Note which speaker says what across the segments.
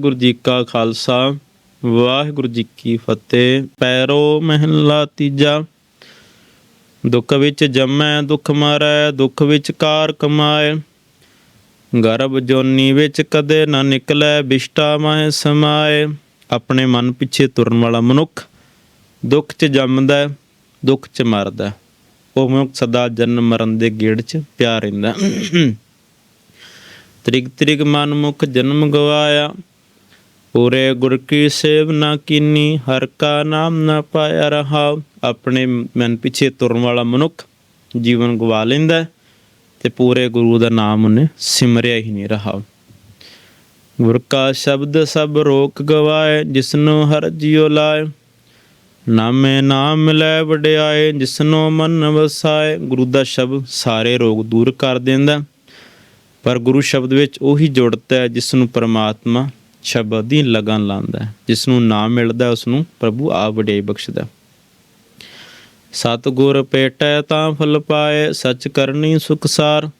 Speaker 1: ਵਾਹਿਗੁਰੂ ਜੀ ਕਾ ਖਾਲਸਾ, ਵਾਹਿਗੁਰੂ ਜੀ ਕੀ ਫਤਿਹ। ਪੈਰੋ ਮਹਿਲਾ ਤੀਜਾ, ਦੁੱਖ ਵਿੱਚ ਜੰਮੈ, ਦੁੱਖ ਮਾਰੈ, ਦੁੱਖ ਵਿੱਚ ਕਾਰ ਕਮਾਏ। ਗਰਭ ਜੋਨੀ ਵਿੱਚ ਕਦੇ ਨਾ ਨਿਕਲੈ, ਬਿਸ਼ਟਾ ਮਾਹਿ ਸਮਾਏ। ਆਪਣੇ ਮਨ ਪਿੱਛੇ ਤੁਰਨ ਵਾਲਾ ਮਨੁੱਖ ਦੁੱਖ 'ਚ ਜੰਮਦਾ, ਦੁੱਖ 'ਚ ਮਰਦਾ। ਉਹ ਮਨੁੱਖ ਸਦਾ ਜਨਮ ਮਰਨ ਦੇ ਗੇੜ 'ਚ ਪਿਆ ਰਹਿੰਦਾ। ਤ੍ਰਿਗ ਤ੍ਰਿਗ ਮਨ ਮੁਖ ਜਨਮ ਗਵਾਇਆ। ਪੂਰੇ ਗੁਰ ਕੀ ਸੇਵ ਨਾ ਕੀਨੀ, ਹਰ ਕਾ ਨਾਮ ਨਾ ਪਾਇਆ ਰਹਾ। ਆਪਣੇ ਮਨ ਪਿੱਛੇ ਤੁਰਨ ਵਾਲਾ ਮਨੁੱਖ ਜੀਵਨ ਗਵਾ ਲੈਂਦਾ ਤੇ ਪੂਰੇ ਗੁਰੂ ਦਾ ਨਾਮ ਉਹਨੇ ਸਿਮਰਿਆ ਹੀ ਨਹੀਂ ਰਹਾ। ਗੁਰ ਕਾ ਸ਼ਬਦ ਸਭ ਰੋਕ ਗਵਾਏ, ਜਿਸਨੂੰ ਹਰ ਜਿਉ ਲਾਏ। ਨਾਮੇ ਨਾਮ ਮਿਲੈ ਵਡਿਆਏ, ਜਿਸਨੂੰ ਮਨ ਵਸਾਏ। ਗੁਰੂ ਦਾ ਸ਼ਬਦ ਸਾਰੇ ਰੋਗ ਦੂਰ ਕਰ ਦਿੰਦਾ। ਪਰ ਗੁਰੂ ਸ਼ਬਦ ਵਿੱਚ ਉਹੀ ਜੁੜਤਾ ਹੈ ਜਿਸ ਨੂੰ ਪਰਮਾਤਮਾ ਸ਼ਬਦ ਦੀ ਲਗਨ ਲਾਉਂਦਾ ਹੈ। ਜਿਸ ਨੂੰ ਨਾਮ ਮਿਲਦਾ ਹੈ, ਉਸ ਨੂੰ ਪ੍ਰਭੂ ਆਪ ਵਡਿਆਈ ਬਖਸ਼ਦਾ ਹੈ। ਸਤਿਗੁਰ ਭੇਟੈ ਤਾਂ ਫਲ ਪਾਏ ਸਚ ਕਰਨੀ ਸੁਖਸਾਰ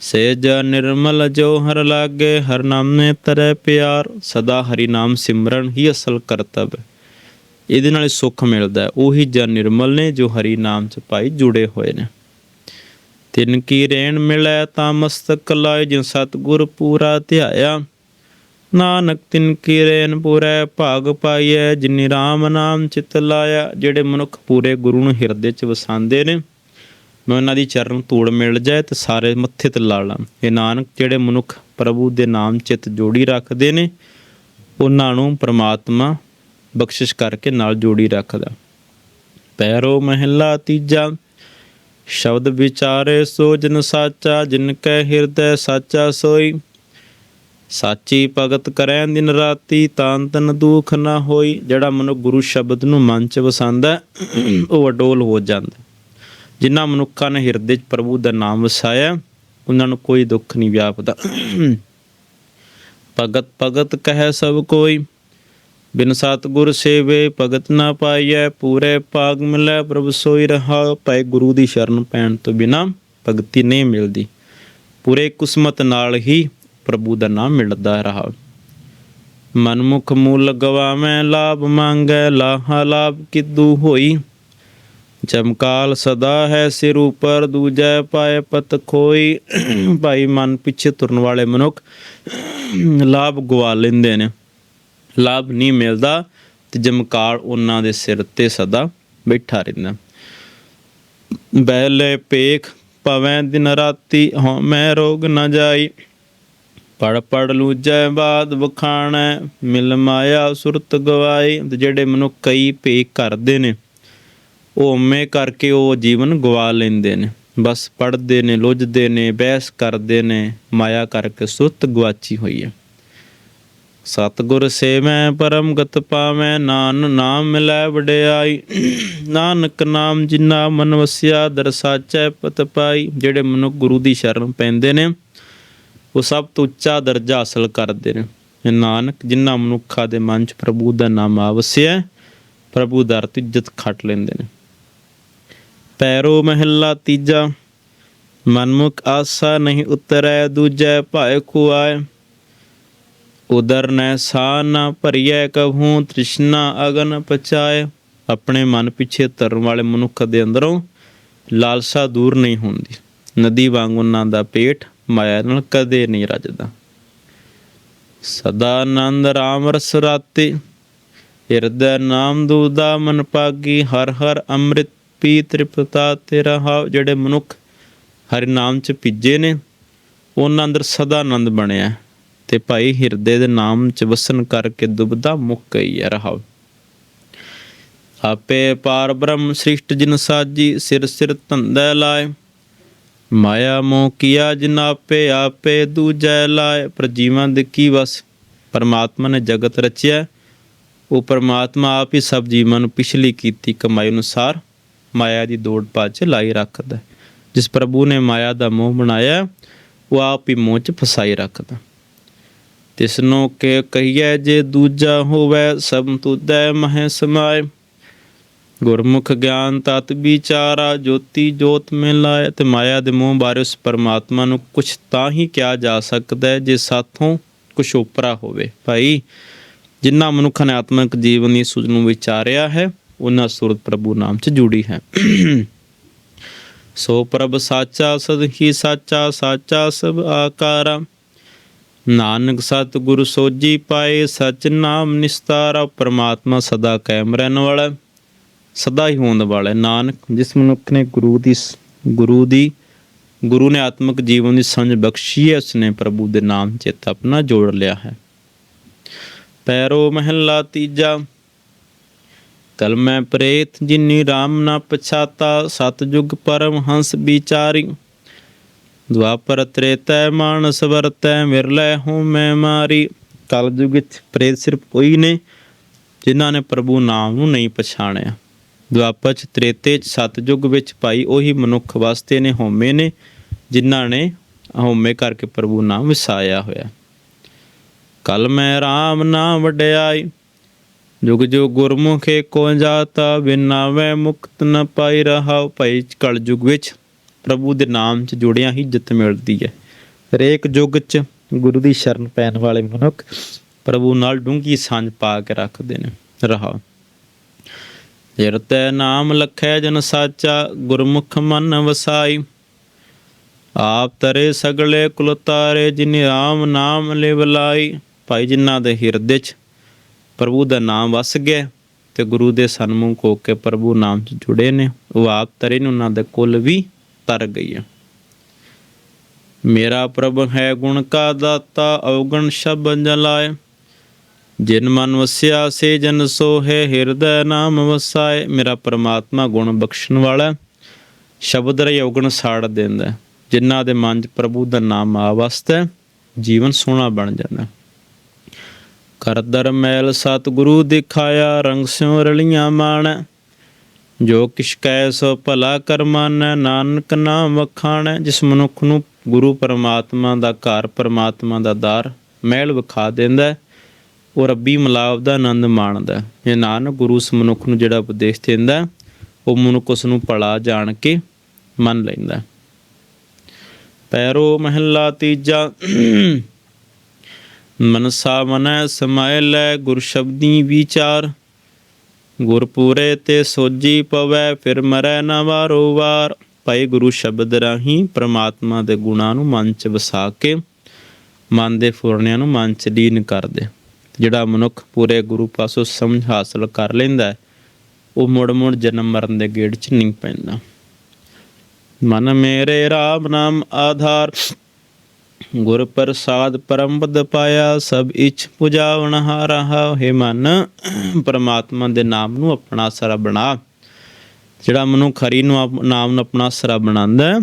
Speaker 1: ਸੇਜ ਨਿਰਮਲ ਜੋ ਹਰ ਲਾਗੇ ਹਰ ਨਾਮੇ ਤਰੈ ਪਿਆਰ। ਸਦਾ ਹਰੀ ਨਾਮ ਸਿਮਰਨ ਹੀ ਅਸਲ ਕਰਤਵ ਇਹਦੇ ਨਾਲ ਹੀ ਸੁੱਖ ਮਿਲਦਾ ਹੈ। ਉਹੀ ਜਨ ਨਿਰਮਲ ਨੇ ਜੋ ਹਰੀ ਨਾਮ ਚ ਭਾਈ ਜੁੜੇ ਹੋਏ ਨੇ। ਤਿਨ ਕੀ ਰੇਣ ਮਿਲੈ ਤਾਂ ਮਸਤਕ ਲਾਇ ਜਿਨ ਸਤਿਗੁਰ ਪੂਰਾ ਧਿਆਇਆ। ਨਾਨਕ ਤਿਨ ਕੀ ਰੇਣ ਪੂਰੈ, ਭਾਗ ਪਾਈਐ, ਜਿਨੀ RAM ਨਾਮ ਚਿਤ ਲਾਇਆ, ਜਿਹੜੇ ਮਨੁੱਖ ਪੂਰੇ ਗੁਰੂ ਨੂੰ ਹਿਰਦੇ ਚ ਵਸਾਉਂਦੇ ਨੇ। ਮੈਂ ਉਹਨਾਂ ਦੀ ਚਰਨ ਧੂੜ ਮਿਲ ਜਾਏ ਤੇ ਸਾਰੇ ਮੱਥੇ ਤੇ ਲਾ ਲਾਂ ਇਹ ਨਾਨਕ, ਜਿਹੜੇ ਮਨੁੱਖ ਪ੍ਰਭੂ ਦੇ ਨਾਮ ਚਿਤ ਜੋੜੀ ਰੱਖਦੇ ਨੇ, ਉਹਨਾਂ ਨੂੰ ਪ੍ਰਮਾਤਮਾ ਬਖਸ਼ਿਸ਼ ਕਰਕੇ ਨਾਲ ਜੋੜੀ ਰੱਖਦਾ। ਪੈਰੋ ਮਹਿਲਾ ਤੀਜਾ, ਸ਼ਬਦ ਵਿਚਾਰੇ ਸੋ ਜਨ ਸਾਚਾ, ਜਿਨ ਕੈ ਹਿਰਦੈ ਸਾਚਾ ਸੋਈ। ਸਾਚੀ ਭਗਤ ਕਰੈ ਦਿਨ ਰਾਤੀ, ਤਾਂ ਤਨ ਦੁਖ ਨਾ ਹੋਈ। ਜਿਹੜਾ ਮਨੁ ਗੁਰੂ ਸ਼ਬਦ ਨੂੰ ਮਨ ਚ ਵਸਾਉਂਦਾ ਉਹ ਅਡੋਲ ਹੋ ਜਾਂਦਾ ਜਿਨ੍ਹਾਂ ਮਨੁੱਖਾਂ ਨੇ ਹਿਰਦੇ 'ਚ ਪ੍ਰਭੂ ਦਾ ਨਾਮ ਵਸਾਇਆ, ਉਹਨਾਂ ਨੂੰ ਕੋਈ ਦੁੱਖ ਨਹੀਂ ਵਿਆਪਦਾ। ਭਗਤ ਭਗਤ ਕਹੈ ਸਭ ਕੋਈ, ਬਿਨ ਸਤਿਗੁਰ ਸੇਵੇ ਭਗਤ ਨਾ ਪਾਈਐ। ਪੂਰੇ ਭਾਗ ਮਿਲੈ ਪ੍ਰਭ ਸੋਈ ਰਹਾ ਪਏ ਗੁਰੂ ਦੀ ਸ਼ਰਨ ਪੈਣ ਤੋਂ ਬਿਨਾ ਭਗਤੀ ਨਹੀਂ ਮਿਲਦੀ। ਪੂਰੇ ਕਿਸਮਤ ਨਾਲ ਹੀ ਪ੍ਰਭੂ ਦਾ ਨਾਮ ਮਿਲਦਾ ਰਹਾ। ਮਨਮੁਖ ਮੂਲ ਗਵਾਵੇਂ, ਲਾਭ ਮੰਗੈ, ਲਾਹਾ ਲਾਭ ਕਿਦੂ ਹੋਈ? ਜਮਕਾਲ ਸਦਾ ਹੈ ਸਿਰ ਉਪਰ, ਦੂਜੈ ਪਾਏ ਪਤ ਖੋਈ। ਭਾਈ ਮਨ ਪਿੱਛੇ ਤੁਰਨ ਵਾਲੇ ਮਨੁੱਖ ਲਾਭ ਗਵਾ ਲੈਂਦੇ ਨੇ। ਲਾਭ ਨਹੀਂ ਮਿਲਦਾ ਤੇ ਜਮਕਾਲ ਉਹਨਾਂ ਦੇ ਸਿਰ ਤੇ ਸਦਾ ਬੈਠਾ ਰਹਿੰਦਾ। ਬੈਲੇ ਪੇਖ ਪਵੈ ਦਿਨ ਰਾਤੀ ਹਉ ਮੈਂ ਰੋਗ ਨਾ ਜਾਈ। ਪੜ ਪੜ ਲੂਜੈ ਬਾਦ ਵਖਾਣੈ, ਮਿਲ ਮਾਇਆ ਸੁਰਤ ਗਵਾਈ ਜਿਹੜੇ ਮਨੁੱਖ ਕਈ ਪੇਖ ਕਰਦੇ ਨੇ, ਉਹ ਉਮੇ ਕਰਕੇ ਉਹ ਜੀਵਨ ਗਵਾ ਲੈਂਦੇ ਨੇ। ਬਸ ਪੜਦੇ ਨੇ ਲੁੱਝਦੇ ਨੇ, ਬਹਿਸ ਕਰਦੇ ਨੇ, ਮਾਇਆ ਕਰਕੇ ਸੁਰਤ ਗਵਾਚੀ ਹੋਈ ਹੈ। ਸਤਿਗੁਰ ਸੇਵੈ ਪਰਮ ਗਤ ਪਾਵੈ ਨਾਨ ਨਾਮ ਮਿਲੈ ਵਡਿਆਈ। ਨਾਨਕ ਨਾਮ ਜਿਨਾ ਮਨ ਵਸਿਆ, ਦਰਸਾਚੈ ਪਤ ਪਾਈ ਜਿਹੜੇ ਮਨੁੱਖ ਗੁਰੂ ਦੀ ਸ਼ਰਨ ਪੈਂਦੇ ਨੇ ਉਹ ਸਭ ਤੋਂ ਉੱਚਾ ਦਰਜਾ ਹਾਸਲ ਕਰਦੇ ਨੇ। ਨਾਨਕ ਜਿਨ੍ਹਾਂ ਮਨੁੱਖਾਂ ਦੇ ਮਨ 'ਚ ਪ੍ਰਭੂ ਦਾ ਨਾਮ ਆਵਸਿਆ ਪ੍ਰਭੂ ਦਰ ਤੇ ਇੱਜ਼ਤ ਖੱਟ ਲੈਂਦੇ ਨੇ। ਪੈਰੋ ਮਹਿਲਾ ਤੀਜਾ, ਮਨਮੁਖ ਆਸਾ ਨਹੀਂ ਉਤਰੈ, ਦੂਜੈ ਭਾਇ ਖੁਆਏ ਉਦਰ ਨੈ ਸਾ ਨਾ ਭਰੀਐ ਕਹੂੰ, ਤ੍ਰਿਸ਼ਨਾ ਅਗਨ ਪਚਾਏ ਆਪਣੇ ਮਨ ਪਿੱਛੇ ਤਰਨ ਵਾਲੇ ਮਨੁੱਖ ਦੇ ਅੰਦਰੋਂ ਲਾਲਸਾ ਦੂਰ ਨਹੀਂ ਹੁੰਦੀ। ਨਦੀ ਵਾਂਗ ਉਹਨਾਂ ਦਾ ਪੇਟ ਮਾਇਆ ਨਾਲ ਕਦੇ ਨਹੀਂ ਰੱਜਦਾ। ਸਦਾ ਆਨੰਦ RAM ਰਸ ਰਾਤੇ, ਹਿਰਦੈ ਨਾਮ ਦੂਦਾ ਮਨ ਪਾਗੀ ਹਰ ਹਰ ਅੰਮ੍ਰਿਤ ਪੀ ਤ੍ਰਿਪਤਾ ਤੇਰਾ ਹਾਵ। ਜਿਹੜੇ ਮਨੁੱਖ ਹਰਿ ਨਾਮ ਚ ਭਿੱਜੇ ਨੇ, ਉਹਨਾਂ ਅੰਦਰ ਸਦਾ ਆਨੰਦ ਬਣਿਆ ਤੇ ਭਾਈ ਹਿਰਦੇ ਦੇ ਨਾਮ ਚ ਵਸਨ ਕਰਕੇ ਦੁਬਦਾ ਮੁੱਕ ਗਈ ਹੈ ਰਹਾਵ। ਆਪੇ ਪਾਰ ਬ੍ਰਹਮ ਸ੍ਰਿਸ਼ਟ ਜਿਨ ਸਾਜੀ, ਸਿਰ ਸਿਰ ਧੰਦਾ ਲਾਏ ਮਾਇਆ ਮੋਹ ਕੀਆ ਜਿਨ ਆਪੇ ਆਪੇ ਦੂਜੈ ਲਾਏ ਪਰ ਜੀਵਾਂ ਦੇ ਕੀ ਵਸ? ਪਰਮਾਤਮਾ ਨੇ ਜਗਤ ਰਚਿਆ। ਉਹ ਪਰਮਾਤਮਾ ਆਪ ਹੀ ਸਭ ਜੀਵਾਂ ਨੂੰ ਪਿਛਲੀ ਕੀਤੀ ਕਮਾਈ ਅਨੁਸਾਰ ਮਾਇਆ ਦੀ ਦੌੜ ਭੱਜ 'ਚ ਲਾਈ ਰੱਖਦਾ ਜਿਸ ਪ੍ਰਭੂ ਨੇ ਮਾਇਆ ਦਾ ਮੋਹ ਬਣਾਇਆ, ਉਹ ਆਪ ਹੀ ਮੋਹ 'ਚ ਫਸਾਈ ਰੱਖਦਾ ਤਿਸਨੋ ਕੇ ਕਹੀਏ ਜੇ ਦੂਜਾ ਹੋਵੇ, ਸਭ ਤੁਧੈ ਮਹਿ ਸਮਾਏ। ਗੁਰਮੁਖ ਗਿਆਨ ਤਤ ਵਿਚਾਰਾ, ਜੋਤੀ ਜੋਤ ਮੇ ਲਾਏ ਤੇ ਮਾਇਆ ਦੇ ਮੋਹ ਬਾਰੇ ਉਸ ਪਰਮਾਤਮਾ ਨੂੰ ਕੁਛ ਤਾਂ ਹੀ ਕਿਹਾ ਜਾ ਸਕਦਾ ਹੈ, ਜੇ ਸਾਥੋਂ ਕੁਛ ਉਪਰਾ ਹੋਵੇ। ਭਾਈ ਜਿਨ੍ਹਾਂ ਮਨੁੱਖ ਨੇ ਆਤਮਿਕ ਜੀਵਨ ਦੀ ਸੂਝ ਨੂੰ ਵਿਚਾਰਿਆ ਹੈ ਉਹਨਾਂ ਸੁਰਤ ਪ੍ਰਭੂ ਨਾਮ ਚ ਜੁੜੀ ਹੈ। ਸੋ ਪ੍ਰਭ ਸਾਚਾ ਸਦ ਹੀ ਸਾਚਾ ਸਾਚਾ ਸਭ ਆਕਾਰਾ। ਨਾਨਕ ਸਤ ਗੁਰੂ ਸੋਜੀ ਪਾਏ, ਸਚ ਨਾਮ ਨਿਸਤਾਰਾ, ਪ੍ਰਮਾਤਮਾ ਸਦਾ ਕਾਇਮ ਰਹਿਣ ਵਾਲਾ ਸਦਾ ਹੀ ਹੋਣ ਵਾਲਾ ਹੈ। ਨਾਨਕ, ਜਿਸ ਮਨੁੱਖ ਨੇ ਗੁਰੂ ਦੀ ਗੁਰੂ ਦੀ, ਗੁਰੂ ਨੇ ਆਤਮਿਕ ਜੀਵਨ ਦੀ ਸਮਝ ਬਖਸ਼ੀ ਹੈ, ਉਸਨੇ ਪ੍ਰਭੂ ਦੇ ਨਾਮ ਚਿੱਤ ਆਪਣਾ ਜੋੜ ਲਿਆ ਹੈ। ਪੈਰੋ ਮਹਿਲਾ ਤੀਜਾ, ਕਲ ਪ੍ਰੇਤ, ਜਿਨੀ RAM ਨਾ ਪਛਾਤਾ ਸਤਜੁਗ ਪਰਮ ਹੰਸ ਵਿਚਾਰੀ। ਦੁਆਪਰ ਤ੍ਰੇਤੈ ਮਾਨਸ ਵਰਤੈ ਮਿਰਲੇ ਹੂੰ ਮੈਂ ਮਾਰੀ। ਕਲਯੁਗ ਵਿੱਚ ਪ੍ਰੇਤ ਸਿਰਫ ਕੋਈ ਨੇ, ਜਿਨ੍ਹਾਂ ਨੇ ਪ੍ਰਭੂ ਨਾਮ ਨੂੰ ਨਹੀਂ ਪਛਾਣਿਆ। ਦੁਆਪਰ ਚ ਤ੍ਰੇਤੇ ਚ ਸਤਜੁਗ ਵਿੱਚ ਭਾਈ ਉਹੀ ਮਨੁੱਖ ਵਾਸਤੇ ਨੇ ਹਉਮੈ ਨੇ, ਜਿਨ੍ਹਾਂ ਨੇ ਹਉਮੈ ਕਰਕੇ ਪ੍ਰਭੂ ਨਾਮ ਵਿਸਾਇਆ ਹੋਇਆ। ਕਲ ਮੈਂ RAM ਨਾਮ ਵਡਿਆਈ, ਜੁਗ ਜੋ ਗੁਰਮੁਖੇ ਕੋ ਜਾਤਾ ਬਿਨਾਵੇ ਮੁਕਤ ਨ ਪਾਈ ਰਹਾਉ। ਕਲ ਕਲਯੁਗ ਵਿੱਚ ਪ੍ਰਭੂ ਦੇ ਨਾਮ 'ਚ ਜੁੜਿਆ ਹੀ ਜਿੱਤ ਮਿਲਦੀ ਹੈ। ਹਰੇਕ ਯੁੱਗ 'ਚ ਗੁਰੂ ਦੀ ਸ਼ਰਨ ਪੈਣ ਵਾਲੇ ਮਨੁੱਖ ਪ੍ਰਭੂ ਨਾਲ ਡੂੰਗੀ ਸਾਂਝ ਪਾ ਕੇ ਰੱਖਦੇ ਨੇ। ਰਹਾ ਹਿਰਦੈ ਨਾਮ ਲਖੈ ਜਨ ਸਾਚਾ, ਗੁਰਮੁਖ ਮਨ ਵਸਾਈ। ਆਪ ਤਰੇ ਸਗਲੇ ਕੁਲ ਤਾਰੇ, ਜਿਨ ਰਾਮ ਨਾਮ ਲਿਵ ਲਾਈ। ਭਾਈ ਜਿਨ੍ਹਾਂ ਦੇ ਹਿਰਦੇ 'ਚ ਪ੍ਰਭੂ ਦਾ ਨਾਮ ਵਸ ਗਿਆ ਤੇ ਗੁਰੂ ਦੇ ਸਨਮੁਖ ਹੋ ਕੇ ਪ੍ਰਭੂ ਨਾਮ 'ਚ ਜੁੜੇ ਨੇ, ਉਹ ਆਪ ਤਰੇ ਨੇ ਉਹਨਾਂ ਦੇ ਕੁਲ ਵੀ ਤਰ ਗਈ ਹੈ ਮੇਰਾ ਪ੍ਰਭ ਹੈ ਗੁਣ ਕਾ ਦਾਤਾ ਔਗਣ ਸ਼ਬਦ ਜਲਾਏ। ਜਿਨ ਮਨ ਵਸਿਆ ਸੇ ਜਨ ਸੋਹੇ ਹਿਰਦੈ ਨਾਮ ਵਸਾਏ। ਮੇਰਾ ਪਰਮਾਤਮਾ ਗੁਣ ਬਖਸ਼ਣ ਵਾਲਾ ਸ਼ਬਦ ਰੇ ਸਾੜ ਦਿੰਦਾ ਹੈ। ਜਿਨ੍ਹਾਂ ਦੇ ਮਨ 'ਚ ਪ੍ਰਭੂ ਦਾ ਨਾਮ ਆ ਵਸਦਾ ਹੈ, ਜੀਵਨ ਸੋਹਣਾ ਬਣ ਜਾਂਦਾ ਹੈ। ਕਰਦਰ ਮੈਲ ਸਤਿਗੁਰੂ ਦਿਖਾਇਆ ਰੰਗ ਸਿਉ ਰਲੀਆਂ ਮਾਣ। ਜੋ ਕਿਛ ਕੈ ਸੋ ਭਲਾ ਕਰਮਾਨੈ ਨਾਨਕ ਨਾਮ ਵਖਾਣੈ। ਜਿਸ ਮਨੁੱਖ ਨੂੰ ਗੁਰੂ ਪਰਮਾਤਮਾ ਦਾ ਘਰ ਪਰਮਾਤਮਾ ਦਾ ਦਾਰ ਮਹਿਲ ਵਿਖਾ ਦਿੰਦਾ ਹੈ, ਉਹ ਰੱਬੀ ਮਲਾਪ ਦਾ ਆਨੰਦ ਮਾਣਦਾ ਇਹ ਨਾਨਕ ਗੁਰੂ ਉਸ ਮਨੁੱਖ ਨੂੰ ਜਿਹੜਾ ਉਪਦੇਸ਼ ਦਿੰਦਾ ਉਹ ਮਨੁੱਖ ਉਸ ਨੂੰ ਭਲਾ ਜਾਣ ਕੇ ਮੰਨ ਲੈਂਦਾ ਪੈਰੋ ਮਹੱਲਾ ਤੀਜਾ, ਮਨਸਾ ਮਨੈ ਸਮਾਇ ਲੈ ਗੁਰ ਸ਼ਬਦੀ ਵਿਚਾਰ। ਗੁਰ ਪੂਰੇ ਤੇ ਸੋਜੀ ਪਵੈ, ਫਿਰ ਮਰੈ ਨਾ ਵਾਰੋ ਵਾਰ। ਭਾਈ ਗੁਰੂ ਸ਼ਬਦ ਰਾਹੀਂ ਪ੍ਰਮਾਤਮਾ ਦੇ ਗੁਣਾਂ ਨੂੰ ਮਨ ਚ ਵਸਾ ਕੇ, ਮਨ ਦੇ ਫੁਰਨਿਆਂ ਨੂੰ ਮਨ ਚ ਲੀਨ ਕਰਦੇ ਜਿਹੜਾ ਮਨੁੱਖ ਪੂਰੇ ਗੁਰੂ ਪਾਸੋਂ ਸਮਝ ਹਾਸਲ ਕਰ ਲੈਂਦਾ ਉਹ ਮੁੜ ਮੁੜ ਜਨਮ ਮਰਨ ਦੇ ਗੇੜ ਚ ਨਹੀਂ ਪੈਂਦਾ। ਮਨ ਮੇਰੇ ਰਾਮ ਨਾਮ ਆਧਾਰ, ਗੁਰ ਪ੍ਰਸਾਦ ਪਰਮ ਪਦ ਪਾਇਆ, ਸਭ ਇਛ ਪੁਜਾਵਣ ਹਾਰਹਾ ਹੈ ਮਨ, ਪਰਮਾਤਮਾ ਦੇ ਨਾਮ ਨੂੰ ਆਪਣਾ ਸਰਾ ਬਣਾ। ਜਿਹੜਾ ਮਨੁੱਖ ਹਰੀ ਨੂੰ ਨਾਮ ਨੂੰ ਆਪਣਾ ਸਰਾ ਬਣਾਉਂਦਾ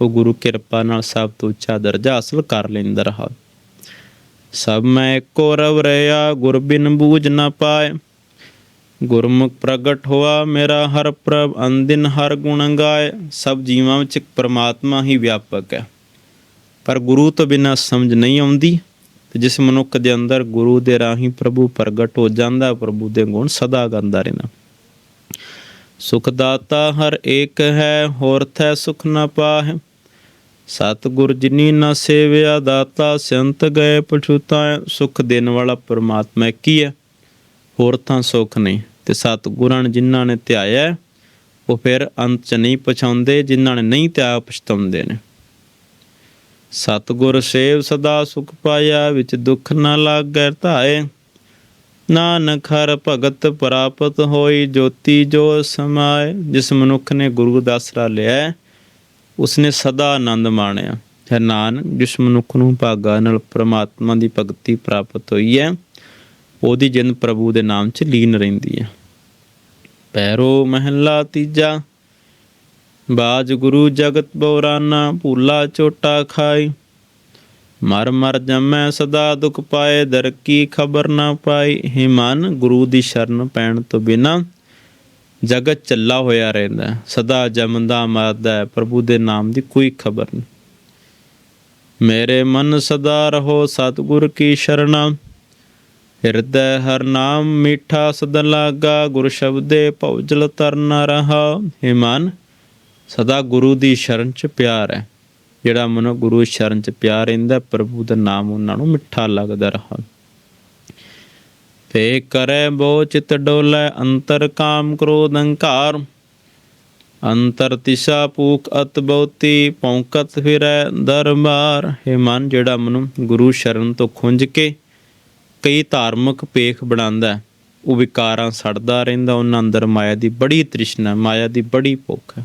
Speaker 1: ਉਹ ਗੁਰੂ ਕਿਰਪਾ ਨਾਲ ਸਭ ਤੋਂ ਉੱਚਾ ਦਰਜਾ ਹਾਸਲ ਕਰ ਲੈਂਦਾ ਰਹਾ। ਸਭ ਮੈਂ ਇੱਕੋ ਰਵ ਰਿਆ ਗੁਰ ਬਿਨ ਬੂਝ ਨਾ ਪਾਏ। ਗੁਰਮੁਖ ਪ੍ਰਗਟ ਹੋਆ ਮੇਰਾ ਹਰ ਪ੍ਰਭ ਅੰਦਿਨ ਹਰ ਗੁਣ ਗਾਏ। ਸਭ ਜੀਵਾਂ ਵਿੱਚ ਪਰਮਾਤਮਾ ਹੀ ਵਿਆਪਕ ਹੈ। ਪਰ ਗੁਰੂ ਤੋਂ ਬਿਨਾਂ ਸਮਝ ਨਹੀਂ ਆਉਂਦੀ। ਤੇ ਜਿਸ ਮਨੁੱਖ ਦੇ ਅੰਦਰ ਗੁਰੂ ਦੇ ਰਾਹੀਂ ਪ੍ਰਭੂ ਪ੍ਰਗਟ ਹੋ ਜਾਂਦਾ, ਪ੍ਰਭੂ ਦੇ ਗੁਣ ਸਦਾ ਗਾਉਂਦਾ ਰਹਿਣਾ ਸੁਖ ਦਾਤਾ ਹਰ ਏਕ ਹੈ, ਹੋਰ ਥੈ ਸੁਖ ਨਾ ਪਾਹਿ। ਸਤ ਗੁਰ ਜਿਨੀ ਨ ਸੇਵਿਆ, ਦਾਤਾ ਸੰਤ ਗਏ ਪਛੂਤਾ, ਸੁਖ ਦੇਣ ਵਾਲਾ ਪਰਮਾਤਮਾ ਕੀ ਹੈ ਹੋਰ ਤਾਂ ਸੁਖ ਨਹੀਂ। ਤੇ ਸਤਗੁਰਾਂ ਨੇ ਜਿਨ੍ਹਾਂ ਨੇ ਧਿਆਇਆ, ਉਹ ਫਿਰ ਅੰਤ ਚ ਨਹੀਂ ਪਛਾਉਂਦੇ, ਜਿਨ੍ਹਾਂ ਨੇ ਨਹੀਂ ਧਿਆਇਆ ਪਛਤਾਉਂਦੇ ਨੇ। ਸਤਿਗੁਰ ਸੇਵ ਸਦਾ ਸੁਖ ਪਾਇਆ, ਵਿੱਚ ਦੁੱਖ ਨਾ ਲਾਗੈ ਧਾਏ। ਨਾਨਕ ਹਰ ਭਗਤ ਪ੍ਰਾਪਤ ਹੋਈ, ਜੋਤੀ ਜੋ ਸਮਾਏ, ਜਿਸ ਮਨੁੱਖ ਨੇ ਗੁਰੂ ਦਾ ਆਸਰਾ ਲਿਆ ਉਸਨੇ ਸਦਾ ਆਨੰਦ ਮਾਣਿਆ। ਹੈ ਨਾਨਕ, ਜਿਸ ਮਨੁੱਖ ਨੂੰ ਭਾਗਾ ਨਾਲ ਪ੍ਰਮਾਤਮਾ ਦੀ ਭਗਤੀ ਪ੍ਰਾਪਤ ਹੋਈ ਹੈ, ਉਹਦੀ ਜਿੰਦ ਪ੍ਰਭੂ ਦੇ ਨਾਮ 'ਚ ਲੀਨ ਰਹਿੰਦੀ ਹੈ। ਪੈਰੋ ਮਹਿਲਾ ਤੀਜਾ, ਬਾਜ ਗੁਰੂ ਜਗਤ ਬੋਰਾਨਾ, ਭੂਲਾ ਚੋਟਾ ਖਾਈ। ਮਰ ਮਰ ਜਮੈ ਸਦਾ ਦੁਖ ਪਾਏ, ਦਰ ਕੀ ਖਬਰ ਨਾ ਪਾਈ। ਹੇ ਮਨ, ਗੁਰੂ ਦੀ ਸ਼ਰਨ ਪੈਣ ਤੋਂ ਬਿਨਾ ਜਗਤ ਚੱਲਾ ਹੋਇਆ ਰਹਿੰਦਾ ਸਦਾ ਜਮਦਾ ਮਰਦਾ ਪ੍ਰਭੂ ਦੇ ਨਾਮ ਦੀ ਕੋਈ ਖਬਰ ਨਹੀਂ। ਮੇਰੇ ਮਨ ਸਦਾ ਰਹੋ ਸਤਿਗੁਰ ਕੀ ਸ਼ਰਣਾ। ਹਿਰਦੈ ਹਰ ਨਾਮ ਮੀਠਾ ਸਦਨ ਲਾਗਾ। ਗੁਰ ਸ਼ਬਦੇ ਭਉਜਲ ਤਰਨ ਰਹਾ। ਹੇ ਮਨ, ਸਦਾ ਗੁਰੂ ਦੀ ਸ਼ਰਨ ਚ ਪਿਆਰ ਹੈ। ਜਿਹੜਾ ਮਨੋ ਗੁਰੂ ਸ਼ਰਨ ਚ ਪਿਆ ਰਹਿੰਦਾ ਪ੍ਰਭੂ ਦਾ ਨਾਮ ਉਹਨਾਂ ਨੂੰ ਮਿੱਠਾ ਲੱਗਦਾ ਰਹਾ। ਤੇ ਕਰੈ ਬੋ ਚਿਤ ਡੋਲੇ, ਅੰਤਰ ਕਾਮ ਕ੍ਰੋਧ ਅਹੰਕਾਰ। ਅੰਤਰ ਤਿਸਾ ਪੂਕ ਅਤ ਬਹੁਤੀ ਪੌਂਕਤ ਫਿਰੈ ਦਰਬਾਰ। ਹੈ ਮਨ ਜਿਹੜਾ ਮਨੁ ਗੁਰੂ ਸ਼ਰਨ ਤੋਂ ਖੁੰਝ ਕੇ ਕਈ ਧਾਰਮਿਕ ਪੇਖ ਬਣਾਉਂਦਾ ਉਹ ਵਿਕਾਰਾਂ ਸੜਦਾ ਰਹਿੰਦਾ, ਉਹਨਾਂ ਅੰਦਰ ਮਾਇਆ ਦੀ ਬੜੀ ਤ੍ਰਿਸ਼ਨਾ, ਮਾਇਆ ਦੀ ਬੜੀ ਭੁੱਖ ਹੈ।